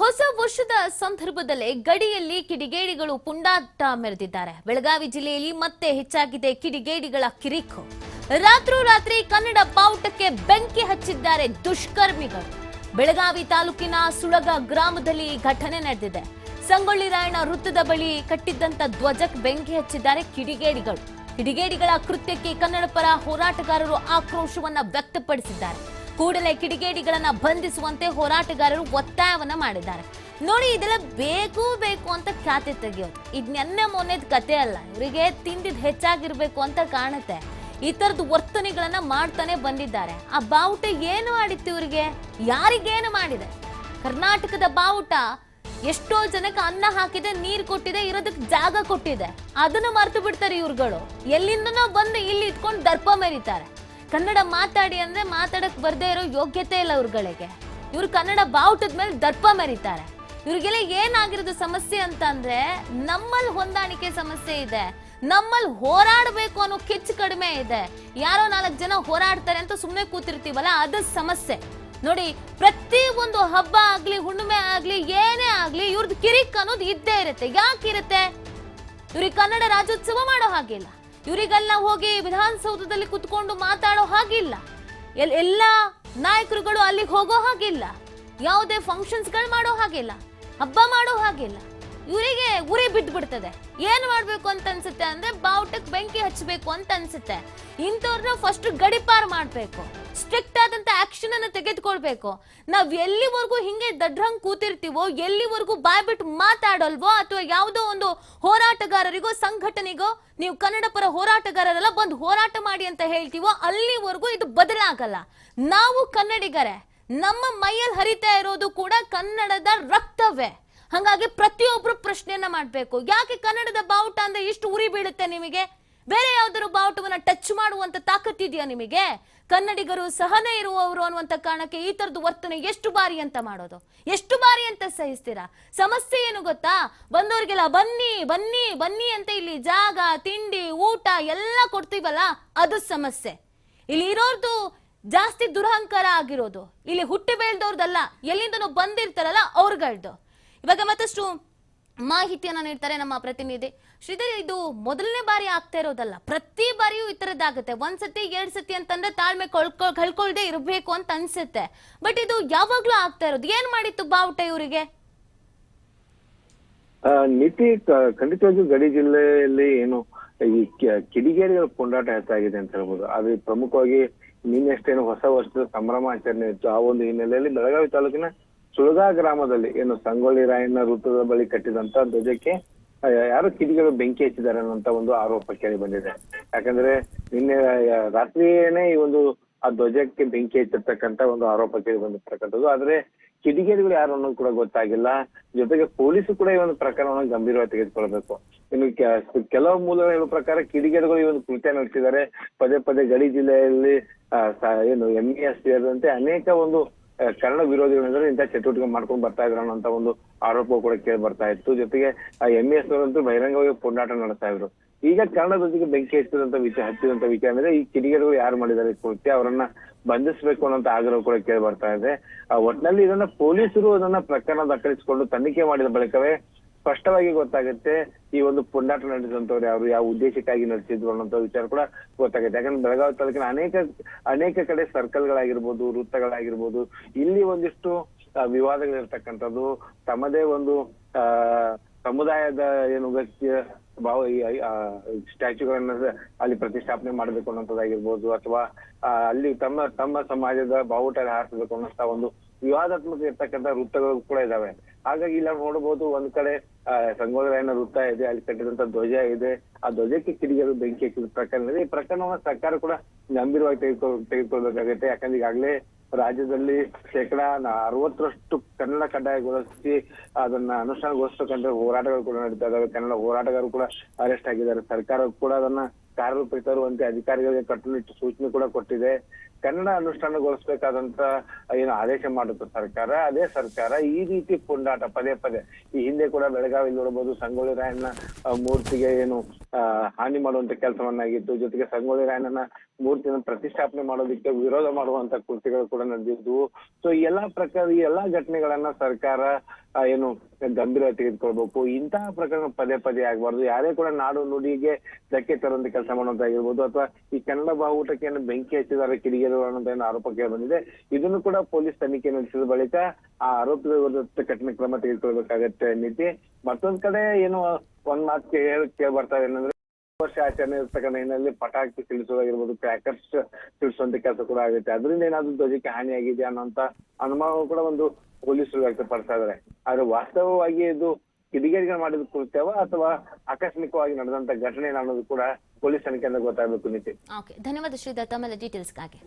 ಹೊಸ ವರ್ಷದ ಸಂದರ್ಭದಲ್ಲೇ ಗಡಿಯಲ್ಲಿ ಕಿಡಿಗೇಡಿಗಳು ಪುಂಡಾಟ ಮೆರೆದಿದ್ದಾರೆ. ಬೆಳಗಾವಿ ಜಿಲ್ಲೆಯಲ್ಲಿ ಮತ್ತೆ ಹೆಚ್ಚಾಗಿದೆ ಕಿಡಿಗೇಡಿಗಳ ಕಿರಿಕು. ರಾತ್ರೋರಾತ್ರಿ ಕನ್ನಡ ಬಾವುಟಕ್ಕೆ ಬೆಂಕಿ ಹಚ್ಚಿದ್ದಾರೆ ದುಷ್ಕರ್ಮಿಗಳು. ಬೆಳಗಾವಿ ತಾಲೂಕಿನ ಸುಳಗ ಗ್ರಾಮದಲ್ಲಿ ಘಟನೆ ನಡೆದಿದೆ. ಸಂಗೊಳ್ಳಿ ರಾಯಣ್ಣ ವೃತ್ತದ ಬಳಿ ಕಟ್ಟಿದ್ದಂತ ಧ್ವಜಕ್ಕೆ ಬೆಂಕಿ ಹಚ್ಚಿದ್ದಾರೆ ಕಿಡಿಗೇಡಿಗಳು. ಕಿಡಿಗೇಡಿಗಳ ಕೃತ್ಯಕ್ಕೆ ಕನ್ನಡ ಪರ ಹೋರಾಟಗಾರರು ಆಕ್ರೋಶವನ್ನ ವ್ಯಕ್ತಪಡಿಸಿದ್ದಾರೆ. ಕೂಡಲೇ ಕಿಡಿಗೇಡಿಗಳನ್ನ ಬಂಧಿಸುವಂತೆ ಹೋರಾಟಗಾರರು ಒತ್ತಾಯವನ್ನ ಮಾಡಿದ್ದಾರೆ. ನೋಡಿ ಇದೆಲ್ಲ ಬೇಕು ಬೇಕು ಅಂತ ಖ್ಯಾತಿ ತೆಗೆಯೋದು. ಇದ್ ನೆನ್ನೆ ಮೊನ್ನೆದ್ ಕತೆ ಅಲ್ಲ. ಇವರಿಗೆ ತಿಂದಿದ್ ಹೆಚ್ಚಾಗಿರ್ಬೇಕು ಅಂತ ಕಾಣುತ್ತೆ. ಈ ತರದ ವರ್ತನೆಗಳನ್ನ ಮಾಡ್ತಾನೆ ಬಂದಿದ್ದಾರೆ. ಆ ಬಾವುಟ ಏನು ಮಾಡಿತ್ತು ಇವರಿಗೆ? ಯಾರಿಗೇನು ಮಾಡಿದೆ? ಕರ್ನಾಟಕದ ಬಾವುಟ ಎಷ್ಟೋ ಜನಕ್ಕೆ ಅನ್ನ ಹಾಕಿದೆ, ನೀರು ಕೊಟ್ಟಿದೆ, ಇರೋದಕ್ಕೆ ಜಾಗ ಕೊಟ್ಟಿದೆ. ಅದನ್ನ ಮರೆತು ಬಿಡ್ತಾರೆ ಇವ್ರುಗಳು. ಎಲ್ಲಿಂದನೋ ಬಂದು ಇಲ್ಲಿ ಇಟ್ಕೊಂಡು ದರ್ಪ ಮೆರಿತಾರೆ. ಕನ್ನಡ ಮಾತಾಡಿ ಅಂದ್ರೆ ಮಾತಾಡಕ್ ಬರ್ದೇ ಇರೋ ಯೋಗ್ಯತೆ ಇಲ್ಲ ಇವ್ರುಗಳಿಗೆ. ಇವ್ರು ಕನ್ನಡ ಬಾವುಟದ ಮೇಲೆ ದರ್ಪ ಮರಿತಾರೆ. ಇವ್ರಿಗೆಲ್ಲ ಏನಾಗಿರೋದು ಸಮಸ್ಯೆ ಅಂತ ಅಂದ್ರೆ ನಮ್ಮಲ್ಲಿ ಹೊಂದಾಣಿಕೆ ಸಮಸ್ಯೆ ಇದೆ. ನಮ್ಮಲ್ಲಿ ಹೋರಾಡಬೇಕು ಅನ್ನೋ ಕಿಚ್ಚು ಕಡಿಮೆ ಇದೆ. ಯಾರೋ ನಾಲ್ಕು ಜನ ಹೋರಾಡ್ತಾರೆ ಅಂತ ಸುಮ್ಮನೆ ಕೂತಿರ್ತೀವಲ್ಲ, ಅದು ಸಮಸ್ಯೆ. ನೋಡಿ, ಪ್ರತಿ ಒಂದು ಹಬ್ಬ ಆಗ್ಲಿ, ಹುಣ್ಣಿಮೆ ಆಗ್ಲಿ, ಏನೇ ಆಗ್ಲಿ ಇವ್ರದ್ದು ಕಿರಿಕ್ ಅನ್ನೋದು ಇದ್ದೇ ಇರುತ್ತೆ. ಯಾಕಿರುತ್ತೆ ಇವ್ರಿಗೆ ಕನ್ನಡ ರಾಜ್ಯೋತ್ಸವ ಮಾಡೋ ಹಾಗಿಲ್ಲ ಇವರಿಗೆಲ್ಲ ಹೋಗಿ ವಿಧಾನಸೌಧದಲ್ಲಿ ಕುತ್ಕೊಂಡು ಮಾತಾಡೋ ಹಾಗಿಲ್ಲ. ಎಲ್ ಎಲ್ಲ ನಾಯಕರುಗಳು ಅಲ್ಲಿಗೆ ಹೋಗೋ ಹಾಗಿಲ್ಲ. ಯಾವುದೇ ಫಂಕ್ಷನ್ಸ್ಗಳು ಮಾಡೋ ಹಾಗಿಲ್ಲ. ಹಬ್ಬ ಮಾಡೋ ಹಾಗಿಲ್ಲ. ಇವರಿಗೆ ಉರಿ ಬಿಡ್ತದೆ ಏನ್ ಮಾಡ್ಬೇಕು ಅಂತ ಅನ್ಸುತ್ತೆ ಅಂದ್ರೆ ಬಾವುಟಕ್ಕೆ ಬೆಂಕಿ ಹಚ್ಚಬೇಕು ಅಂತ ಅನ್ಸುತ್ತೆ. ಇಂಥವ್ರನ್ನ ಫಸ್ಟ್ ಗಡಿಪಾರು ಮಾಡ್ಬೇಕು. ಸ್ಟ್ರಿಕ್ಟ್ ಆದಂತ ಆಕ್ಷನ್ ಅನ್ನ ತೆಗೆದುಕೊಳ್ಬೇಕು. ನಾವ್ ಎಲ್ಲಿವರೆಗೂ ಹಿಂಗೆ ದಡ್ರಂಗ್ ಕೂತಿರ್ತೀವೋ, ಎಲ್ಲಿವರೆಗೂ ಬಾಯ್ ಬಿಟ್ಟು ಮಾತಾಡಲ್ವೋ, ಅಥವಾ ಯಾವುದೋ ಒಂದು ಹೋರಾಟಗಾರರಿಗೋ, ಸಂಘಟನೆಗೋ, ನೀವು ಕನ್ನಡ ಪರ ಹೋರಾಟಗಾರರೆಲ್ಲ ಬಂದು ಹೋರಾಟ ಮಾಡಿ ಅಂತ ಹೇಳ್ತೀವೋ, ಅಲ್ಲಿವರೆಗೂ ಇದು ಬದಲಾಗಲ್ಲ. ನಾವು ಕನ್ನಡಿಗರೇ, ನಮ್ಮ ಮೈಯಲ್ಲಿ ಹರಿತಾ ಇರೋದು ಕೂಡ ಕನ್ನಡದ ರಕ್ತವೇ. ಹಂಗಾಗಿ ಪ್ರತಿಯೊಬ್ರು ಪ್ರಶ್ನೆಯನ್ನ ಮಾಡಬೇಕು. ಯಾಕೆ ಕನ್ನಡದ ಬಾವುಟ ಅಂದ್ರೆ ಇಷ್ಟು ಉರಿ ಬೀಳುತ್ತೆ ನಿಮಗೆ? ಬೇರೆ ಯಾವ್ದಾದ್ರು ಬಾವುಟವನ್ನ ಟಚ್ ಮಾಡುವಂತ ತಾಕತ್ತಿದೆಯಾ ನಿಮಗೆ? ಕನ್ನಡಿಗರು ಸಹನೆ ಇರುವವರು ಅನ್ನುವಂತ ಕಾರಣಕ್ಕೆ ಈ ಥರದ್ದು ವರ್ತನೆ ಎಷ್ಟು ಬಾರಿ ಅಂತ ಮಾಡೋದು? ಎಷ್ಟು ಬಾರಿ ಅಂತ ಸಹಿಸ್ತೀರಾ? ಸಮಸ್ಯೆ ಏನು ಗೊತ್ತಾ? ಬಂದವರಿಗೆಲ್ಲ ಬನ್ನಿ ಬನ್ನಿ ಬನ್ನಿ ಅಂತ ಇಲ್ಲಿ ಜಾಗ, ತಿಂಡಿ, ಊಟ ಎಲ್ಲ ಕೊಡ್ತೀವಲ್ಲ, ಅದು ಸಮಸ್ಯೆ. ಇಲ್ಲಿ ಇರೋರ್ದು ಜಾಸ್ತಿ ದುರಹಂಕಾರ ಆಗಿರೋದು. ಇಲ್ಲಿ ಹುಟ್ಟಿ ಬೆಳೆದವ್ರದ್ದಲ್ಲ ಎಲ್ಲಿಂದನೂ ಬಂದಿರ್ತಾರಲ್ಲ ಅವ್ರಗಳ್ದು. ಇವಾಗ ಮತ್ತಷ್ಟು ಮಾಹಿತಿಯನ್ನ ನೀಡ್ತಾರೆ ನಮ್ಮ ಪ್ರತಿನಿಧಿ. ಶ್ರೀಧರ್, ಇದು ಮೊದಲನೇ ಬಾರಿ ಆಗ್ತಾ ಇರೋದಲ್ಲ, ಪ್ರತಿ ಬಾರಿಯೂ ಈ ತರದ್ದಾಗುತ್ತೆ ಒಂದ್ಸತಿ ಎರಡ್ ಸತಿ ಅಂತಂದ್ರೆ ತಾಳ್ಮೆ ಕಳ್ಕೊ, ಕಳ್ಕೊಳ್ದೆ ಇರಬೇಕು ಅಂತ ಅನ್ಸುತ್ತೆ. ಬಟ್ ಇದು ಯಾವಾಗ್ಲೂ ಆಗ್ತಾ ಇರೋದು. ಏನ್ ಮಾಡಿತ್ತು ಬಾವುಟ ಇವರಿಗೆ? ನೀತಿ ಖಂಡಿತವಾಗಿಯೂ ಗಡಿ ಜಿಲ್ಲೆಯಲ್ಲಿ ಏನು ಈ ಕಿಡಿಗೇರಿಗಳ ಪುಂಡಾಟ ಹೆಚ್ಚಾಗಿದೆ ಅಂತ ಹೇಳ್ಬೋದು. ಅದು ಪ್ರಮುಖವಾಗಿ ನಿನ್ನೆಷ್ಟೇನು ಹೊಸ ವರ್ಷದ ಸಂಭ್ರಮಾಚರಣೆ ಇತ್ತು. ಆ ಒಂದು ಹಿನ್ನೆಲೆಯಲ್ಲಿ ಬೆಳಗಾವಿ ತಾಲೂಕಿನ ಸುಳಗಾ ಗ್ರಾಮದಲ್ಲಿ, ಏನು ಸಂಗೊಳ್ಳಿ ರಾಯಣ್ಣ ವೃತ್ತದ ಬಳಿ ಕಟ್ಟಿದಂತ ಧ್ವಜಕ್ಕೆ ಯಾರು ಕಿಡಿಗಳು ಬೆಂಕಿ ಹಚ್ಚಿದ್ದಾರೆ ಅನ್ನೋಂತ ಒಂದು ಆರೋಪ ಕೇಳಿ ಬಂದಿದೆ. ಯಾಕಂದ್ರೆ ನಿನ್ನೆ ರಾತ್ರಿಯೇನೆ ಈ ಒಂದು, ಆ ಧ್ವಜಕ್ಕೆ ಬೆಂಕಿ ಹಚ್ಚಿರ್ತಕ್ಕಂತ ಒಂದು ಆರೋಪ ಕೇಳಿ ಬಂದಿರ್ತಕ್ಕಂಥದ್ದು. ಆದ್ರೆ ಕಿಡಿಗೇಡಿಗಳು ಯಾರು ಅನ್ನೋದು ಕೂಡ ಗೊತ್ತಾಗಿಲ್ಲ. ಜೊತೆಗೆ ಪೊಲೀಸರು ಕೂಡ ಈ ಒಂದು ಪ್ರಕರಣವನ್ನು ಗಂಭೀರವಾಗಿ ತೆಗೆದುಕೊಳ್ಬೇಕು ಇನ್ನು ಕೆಲವು ಮೂಲಗಳು ಹೇಳುವ ಪ್ರಕಾರ ಕಿಡಿಗೇಡಿಗಳು ಈ ಒಂದು ಕೃತ್ಯ ನಡೆಸಿದ್ದಾರೆ. ಪದೇ ಪದೇ ಗಡಿ ಜಿಲ್ಲೆಯಲ್ಲಿ ಏನು ಎಂಇಎಸ್ ಸೇರಿದಂತೆ ಅನೇಕ ಒಂದು ಕನ್ನಡ ವಿರೋಧಿಗಳಿಂದ ಇಂಥ ಚಟುವಟಿಕೆ ಮಾಡ್ಕೊಂಡು ಬರ್ತಾ ಇದ್ರು ಅನ್ನೋಂತ ಒಂದು ಆರೋಪ ಕೂಡ ಕೇಳಿ ಬರ್ತಾ ಇತ್ತು. ಜೊತೆಗೆ ಎಂ ಎಸ್ ಅವರಂತೂ ಬಹಿರಂಗವಾಗಿ ಪುಂಡಾಟ ನಡೆಸ್ತಾ ಇದ್ರು. ಈಗ ಕನ್ನಡ ಜೊತೆಗೆ ಬೆಂಕಿ ಹಚ್ಚಿದಂತ ವಿಚಾರ ಹಚ್ಚಿದಂತ ವಿಚಾರ ಅಂದ್ರೆ ಈ ಕಿಡಿಗೇಡಿಗಳು ಯಾರು ಮಾಡಿದ್ದಾರೆ ಕೃತ್ಯ ಅವರನ್ನ ಬಂಧಿಸಬೇಕು ಅನ್ನೋಂತ ಆಗ್ರಹ ಕೂಡ ಕೇಳಿ ಬರ್ತಾ ಇದೆ. ಆ, ಒಟ್ನಲ್ಲಿ ಇದನ್ನ ಪೊಲೀಸರು ಅದನ್ನ ಪ್ರಕರಣ ದಾಖಲಿಸಿಕೊಂಡು ತನಿಖೆ ಮಾಡಿದ ಬಳಿಕವೇ ಸ್ಪಷ್ಟವಾಗಿ ಗೊತ್ತಾಗುತ್ತೆ ಈ ಒಂದು ಪುಂಡಾಟ ನಡೆಸಿದಂತವ್ರು ಯಾರು, ಯಾವ ಉದ್ದೇಶಕ್ಕಾಗಿ ನಡೆಸಿದ್ರು ಅನ್ನೋಂಥ ವಿಚಾರ ಕೂಡ ಗೊತ್ತಾಗುತ್ತೆ. ಯಾಕಂದ್ರೆ ಬೆಳಗಾವಿ ತಾಲೂಕಿನ ಅನೇಕ ಅನೇಕ ಕಡೆ ಸರ್ಕಲ್ ಗಳಾಗಿರ್ಬೋದು ವೃತ್ತಗಳಾಗಿರ್ಬೋದು, ಇಲ್ಲಿ ಒಂದಿಷ್ಟು ವಿವಾದಗಳಿರ್ತಕ್ಕಂಥದ್ದು, ತಮ್ಮದೇ ಒಂದು, ಆ, ಸಮುದಾಯದ ಏನು ವ್ಯಕ್ತಿಯ ಭಾವ ಸ್ಟ್ಯಾಚ್ಯೂಗಳನ್ನ ಅಲ್ಲಿ ಪ್ರತಿಷ್ಠಾಪನೆ ಮಾಡಬೇಕು ಅನ್ನೋದಾಗಿರ್ಬೋದು ಅಥವಾ ಅಲ್ಲಿ ತಮ್ಮ ತಮ್ಮ ಸಮಾಜದ ಬಾವುಟ ಹಾರಿಸಬೇಕು ಅನ್ನೋಂತ ಒಂದು ವಿವಾದಾತ್ಮಕ ಇರ್ತಕ್ಕಂತ ವೃತ್ತಗಳು ಕೂಡ ಇದಾವೆ. ಹಾಗಾಗಿ ಇಲ್ಲ ನೋಡಬಹುದು ಒಂದ್ ಕಡೆ ರಾಯಣ್ಣ ವೃತ್ತ ಇದೆ, ಅಲ್ಲಿ ಕಟ್ಟಿದಂತ ಧ್ವಜ ಇದೆ. ಆ ಧ್ವಜಕ್ಕೆ ಕಿಡಿಗರು ಬೆಂಕಿ ಹಾಕಿದ ಪ್ರಕರಣ ಇದೆ. ಈ ಪ್ರಕರಣವನ್ನ ಸರ್ಕಾರ ಕೂಡ ಗಂಭೀರವಾಗಿ ತೆಗೆದುಕೊ, ತೆಗೆದುಕೊಳ್ಬೇಕಾಗುತ್ತೆ. ಯಾಕಂದ್ರೆ ಈಗಾಗಲೇ ರಾಜ್ಯದಲ್ಲಿ ಶೇಕಡಾ ಅರವತ್ತರಷ್ಟು ಕನ್ನಡ ಕಡ್ಡಾಯಗೊಳಿಸಿ ಅದನ್ನ ಅನುಷ್ಠಾನಗೊಳಿಸ್ತಕ್ಕಂಥ ಹೋರಾಟಗಳು ಕೂಡ ನಡೀತಾ ಇದಾವೆ. ಕನ್ನಡ ಹೋರಾಟಗಾರರು ಕೂಡ ಅರೆಸ್ಟ್ ಆಗಿದ್ದಾರೆ. ಸರ್ಕಾರ ಕೂಡ ಅದನ್ನ ಕಾರ್ಯರೂಪಕ್ಕೆ ತರುವಂತೆ ಅಧಿಕಾರಿಗಳಿಗೆ ಕಟ್ಟುನಿಟ್ಟು ಸೂಚನೆ ಕೂಡ ಕೊಟ್ಟಿದೆ. ಕನ್ನಡ ಅನುಷ್ಠಾನಗೊಳಿಸಬೇಕಾದಂತ ಏನು ಆದೇಶ ಮಾಡುತ್ತೆ ಸರ್ಕಾರ. ಅದೇ ಸರ್ಕಾರ ಈ ರೀತಿ ಪುಂಡಾಟ ಪದೇ ಪದೇ. ಈ ಹಿಂದೆ ಕೂಡ ಬೆಳಗಾವಿ ನೋಡಬಹುದು ಸಂಗೊಳ್ಳಿ ರಾಯಣ್ಣ ಮೂರ್ತಿಗೆ ಏನು ಹಾನಿ ಮಾಡುವಂತ ಕೆಲಸವನ್ನಾಗಿತ್ತು. ಜೊತೆಗೆ ಸಂಗೊಳ್ಳಿ ರಾಯಣ್ಣನ ಮೂರ್ತಿನ ಪ್ರತಿಷ್ಠಾಪನೆ ಮಾಡೋದಿಕ್ಕೆ ವಿರೋಧ ಮಾಡುವಂತ ಕೃತ್ಯಗಳು ಕೂಡ ನಡೆದಿದ್ವು. ಸೊ ಎಲ್ಲಾ ಪ್ರಕಾರ, ಈ ಎಲ್ಲಾ ಘಟನೆಗಳನ್ನ ಸರ್ಕಾರ ಏನು ಗಂಭೀರ ತೆಗೆದುಕೊಳ್ಬೇಕು. ಇಂತಹ ಪ್ರಕರಣ ಪದೇ ಪದೇ ಆಗಬಾರ್ದು. ಯಾರೇ ಕೂಡ ನಾಡು ನುಡಿಗೆ ಧಕ್ಕೆ ತರುವಂತ ಕೆಲಸ ಮಾಡುವಂತಾಗಿರ್ಬೋದು ಅಥವಾ ಈ ಕನ್ನಡ ಬಾವುಟಕ್ಕೆ ಏನು ಬೆಂಕಿ ಹಚ್ಚಿದ್ದಾರೆ ಕಿಡಿಗೇರು ಅನ್ನೋಂತ ಏನು ಆರೋಪ ಕೇಳಿ ಬಂದಿದೆ ಇದನ್ನು ಕೂಡ ಪೊಲೀಸ್ ತನಿಖೆ ನಡೆಸಿದ ಬಳಿಕ ಆ ಆರೋಪಿಗಳ ವಿರುದ್ಧ ಕಠಿಣ ಕ್ರಮ ತೆಗೆದುಕೊಳ್ಬೇಕಾಗತ್ತೆ, ನೀತಿ. ಮತ್ತೊಂದ್ ಕಡೆ ಏನು, ಒಂದ್ ಮಾತು ಕೇಳಿ ಕೇಳಿ ಬರ್ತಾ ಇದೆ ಏನಂದ್ರೆ ವರ್ಷ ಆಚರಣೆ ಇರ್ತಕ್ಕಂಥ ಹಿನ್ನೆಲೆಯಲ್ಲಿ ಪಟಾಕಿ ತಿಳಿಸೋದಾಗಿರ್ಬೋದು ಕ್ರ್ಯಾಕರ್ಸ್ ತಿಳಿಸುವಂತ ಕೆಲಸ ಕೂಡ ಆಗುತ್ತೆ. ಅದರಿಂದ ಏನಾದ್ರು ಧ್ವಜಕ್ಕೆ ಹಾನಿಯಾಗಿದೆ ಅನ್ನೋಂತ ಅನುಮಾನ ಕೂಡ ಒಂದು ಪೊಲೀಸರು ವ್ಯಕ್ತಪಡಿಸ್ತಾ ಇದಾರೆ ಆದ್ರೆ ವಾಸ್ತವವಾಗಿ ಇದು ಕಿಡಿಗೇಡಿಗಳು ಮಾಡಿದ ಕೃತ್ಯವ ಅಥವಾ ಆಕಸ್ಮಿಕವಾಗಿ ನಡೆದಂತ ಘಟನೆ ಅನ್ನೋದು ಕೂಡ ಪೊಲೀಸ್ ತನಿಖೆಯಿಂದ ಗೊತ್ತಾಗಬೇಕು ನೀತಿ ಧನ್ಯವಾದ ಶ್ರೀಧರ್. ಡೀಟೇಲ್ಸ್ಗಾಗಿ